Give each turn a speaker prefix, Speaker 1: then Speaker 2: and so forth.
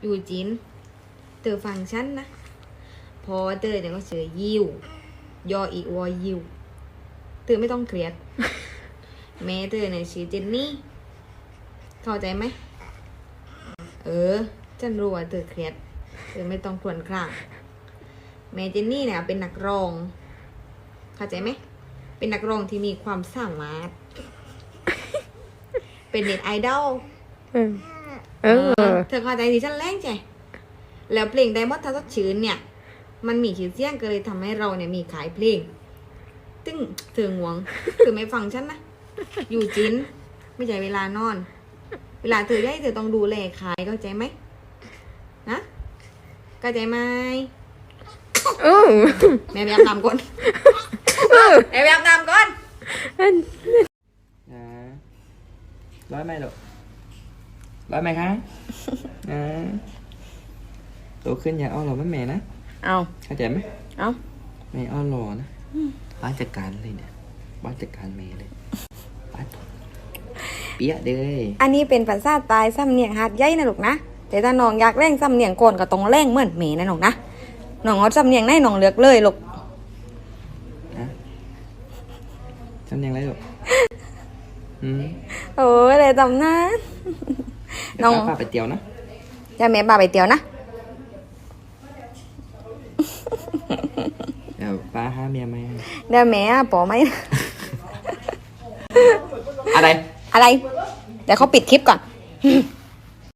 Speaker 1: อยู่จีนเธอฟังฉันนะ พอเธอเนี่ยก็เสือยิวยออีวอยิวเธอไม่ต้องเครียดแม่เธอเนี่ยชื่อเจนนี่ เข้าใจไหม เออ ฉันรู้ว่าเธอเครียดเธอไม่ต้องครวญครางแม่เจนนี่เนี่ยเป็นนักร้อง เข้าใจไหม เป็นนักร้องที่มีความสามารถ เป็นเน็ตไอดอล
Speaker 2: เออ เออ
Speaker 1: เธอเข้าใจดิฉันแรงใจแล้วเพลงไดมอนด์ทัศชื้นเนี่ย มันมีชื่อเสียงก็เลยทำให้เราเนี่ยมีขายเพลง ตึ้งเธอหวงเธอไม่ฟังฉันนะ อยู่จิน ไม่ใช่เวลานอน เวลาเธอได้เธอต้องดูแลขายเข้าใจไหมนะเข้าใจไหม
Speaker 2: เออ
Speaker 1: แม่ไปอาบน้ำก่อนแม่ไปอาบน้ำก่อน
Speaker 3: À. Nói mày được Nói mày khá à. Tụi khinh nhà o lò với mẹ đó
Speaker 2: เอา
Speaker 3: Sao chạy mấy
Speaker 2: เอา
Speaker 3: Mẹ o lò đó Bá chặt cạn lên nè Bá chặt cạn mẹ lên Bá Bía đi
Speaker 2: อันนี้เป็นภาษาใตายสำเนียงหัดใหญ่นะลูกนะแต่ถ้าน้องอยากแร่งสำเนียงโกนก็ต้องแร่งเหมือนเมนะน้องนะน้องเอาสำเนียงไหนน้องเลือกเลยลูก
Speaker 3: Hả Xong nhanh lấy được Ừ
Speaker 2: โอ้ยเลยจำนะ Nông.
Speaker 3: Bá phải tiều nó
Speaker 2: จะแม่บาไปเตียวนะ
Speaker 3: Rồi ba hai mẹ mày
Speaker 2: เดี๋ยวแม่ปอไหม
Speaker 3: À đây
Speaker 2: อะไร เดี๋ยวเขาปิดคลิปก่อน